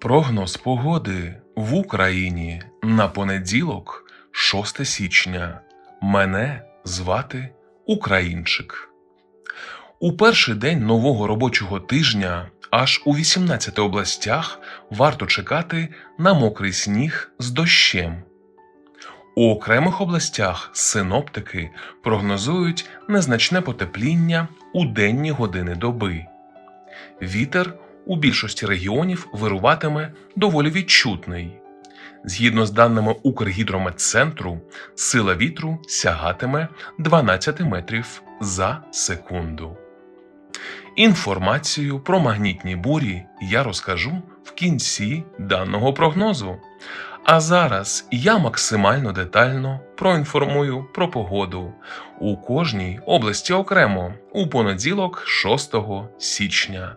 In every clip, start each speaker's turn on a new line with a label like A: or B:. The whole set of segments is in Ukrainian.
A: Прогноз погоди в Україні на понеділок, 6 січня. Мене звати Українчик. У перший день нового робочого тижня аж у 18 областях варто чекати на мокрий сніг з дощем. У окремих областях синоптики прогнозують незначне потепління у денні години доби. Вітер у більшості регіонів вируватиме доволі відчутний. Згідно з даними Укргідрометцентру, сила вітру сягатиме 12 метрів за секунду. Інформацію про магнітні бурі я розкажу в кінці даного прогнозу. А зараз я максимально детально проінформую про погоду у кожній області окремо у понеділок 6 січня.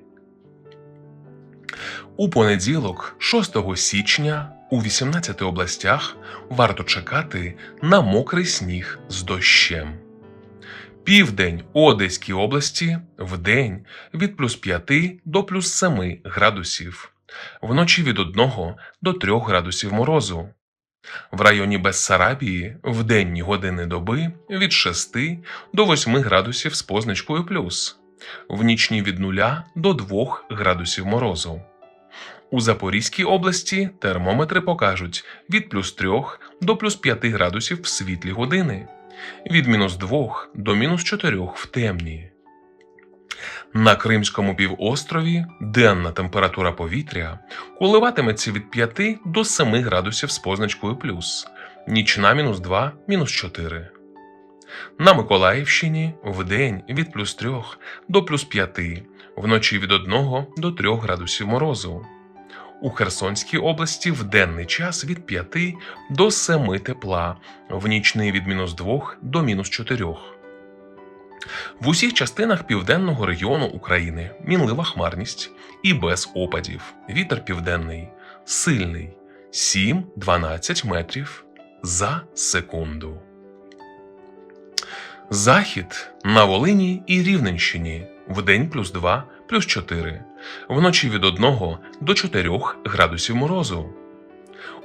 A: У понеділок, 6 січня, у 18 областях варто чекати на мокрий сніг з дощем. Південь у Одеській області вдень від плюс 5 до плюс 7 градусів, вночі від 1 до 3 градусів морозу. В районі Бессарабії в денні години доби від 6 до 8 градусів з позначкою плюс, в нічні від 0 до 2 градусів морозу. У Запорізькій області термометри покажуть від плюс 3 до плюс 5 градусів в світлі години, від мінус 2 до мінус 4 в темні. На Кримському півострові денна температура повітря коливатиметься від 5 до 7 градусів з позначкою плюс, нічна мінус 2, мінус 4. На Миколаївщині вдень від плюс 3 до плюс 5, вночі від 1 до 3 градусів морозу. У Херсонській області в денний час від 5 до 7 тепла, в нічний від мінус 2 до мінус 4. В усіх частинах південного регіону України мінлива хмарність і без опадів. Вітер південний, сильний 7-12 метрів за секунду. Захід на Волині і Рівненщині вдень плюс 2, плюс 4, вночі від 1 до 4 градусів морозу.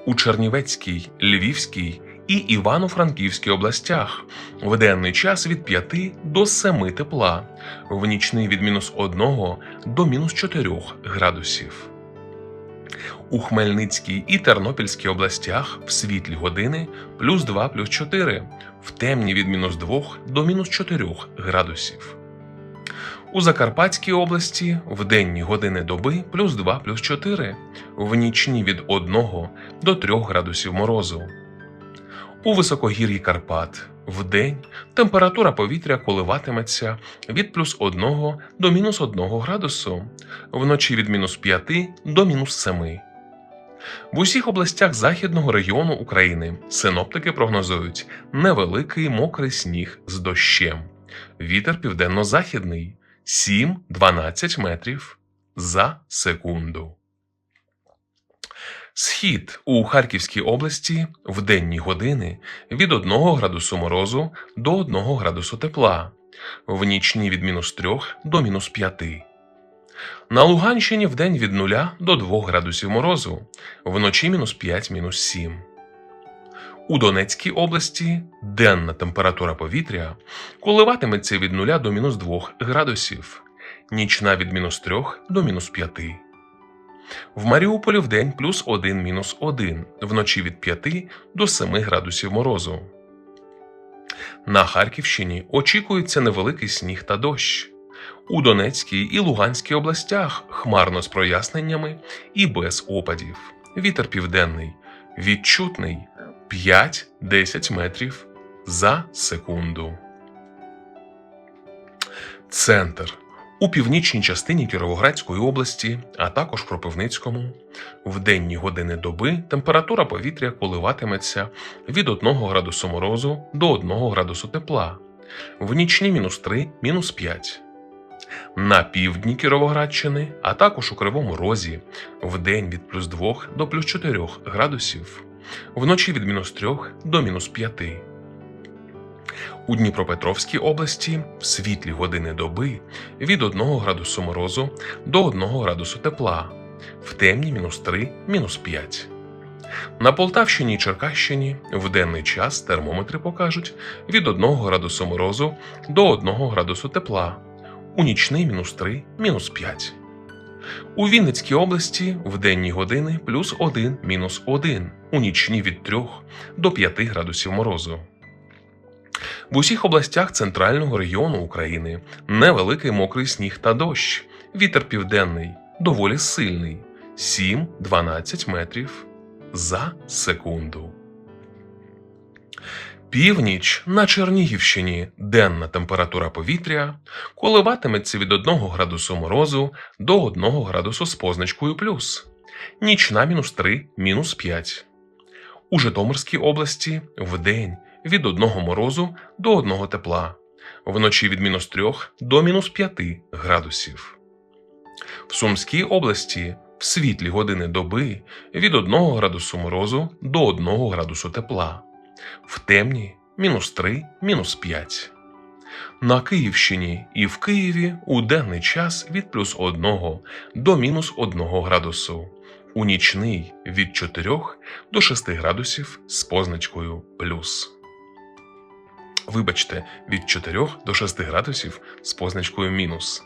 A: У Чернівецькій, Львівській і Івано-Франківській областях в денний час від 5 до 7 тепла, в нічний від мінус 1 до мінус 4 градусів. У Хмельницькій і Тернопільській областях в світлі години плюс 2 плюс 4, в темні від мінус 2 до мінус 4 градусів. У Закарпатській області в денні години доби плюс 2 плюс 4, в нічні від 1 до 3 градусів морозу. У високогір'ї Карпат в день температура повітря коливатиметься від плюс 1 до мінус 1 градусу, вночі від мінус 5 до мінус 7. В усіх областях західного регіону України синоптики прогнозують невеликий мокрий сніг з дощем. Вітер південно-західний 7-12 метрів за секунду. Схід у Харківській області в денні години від 1 градусу морозу до 1 градусу тепла, в нічні від мінус 3 до мінус 5. На Луганщині вдень від 0 до 2 градусів морозу, вночі мінус 5 мінус 7. У Донецькій області денна температура повітря коливатиметься від 0 до мінус 2 градусів, нічна від мінус 3 до мінус 5. В Маріуполі вдень плюс 1 мінус 1, вночі від 5 до 7 градусів морозу. На Харківщині очікується невеликий сніг та дощ. У Донецькій і Луганській областях хмарно з проясненнями і без опадів. Вітер південний, відчутний 5-10 метрів за секунду. Центр у північній частині Кіровоградської області, а також Кропивницькому. В денні години доби температура повітря коливатиметься від 1 градусу морозу до 1 градусу тепла, в нічні мінус 3, мінус 5. На півдні Кіровоградщини, а також у Кривому Розі, в день від плюс 2 до плюс 4 градусів, вночі від мінус 3 до мінус 5. У Дніпропетровській області в світлі години доби від 1 градусу морозу до 1 градусу тепла, в темні мінус 3, мінус 5. На Полтавщині і Черкащині в денний час термометри покажуть від 1 градусу морозу до 1 градусу тепла, у нічний мінус 3, мінус 5. У Вінницькій області в денні години плюс 1, мінус 1, у нічні від 3 до 5 градусів морозу. В усіх областях центрального регіону України невеликий мокрий сніг та дощ. Вітер південний, доволі сильний 7-12 метрів за секунду. Північ на Чернігівщині денна температура повітря коливатиметься від 1 градусу морозу до 1 градусу з позначкою плюс, нічна мінус 3, мінус 5. У Житомирській області вдень від 1 морозу до 1 тепла, вночі від мінус 3 до мінус 5 градусів. В Сумській області в світлі години доби від 1 градусу морозу до 1 градусу тепла, в темні мінус 3, мінус 5. На Київщині і в Києві у денний час від плюс 1 до мінус 1 градусу, у нічний від 4 до 6 градусів з позначкою плюс. Вибачте, від 4 до 6 градусів з позначкою мінус.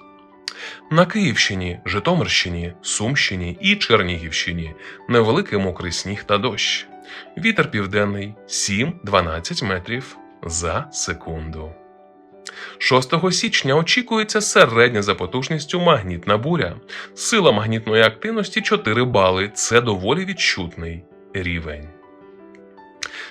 A: На Київщині, Житомирщині, Сумщині і Чернігівщині невеликий мокрий сніг та дощ. Вітер південний 7-12 метрів за секунду. 6 січня очікується середня за потужністю магнітна буря. Сила магнітної активності 4 бали. Це доволі відчутний рівень.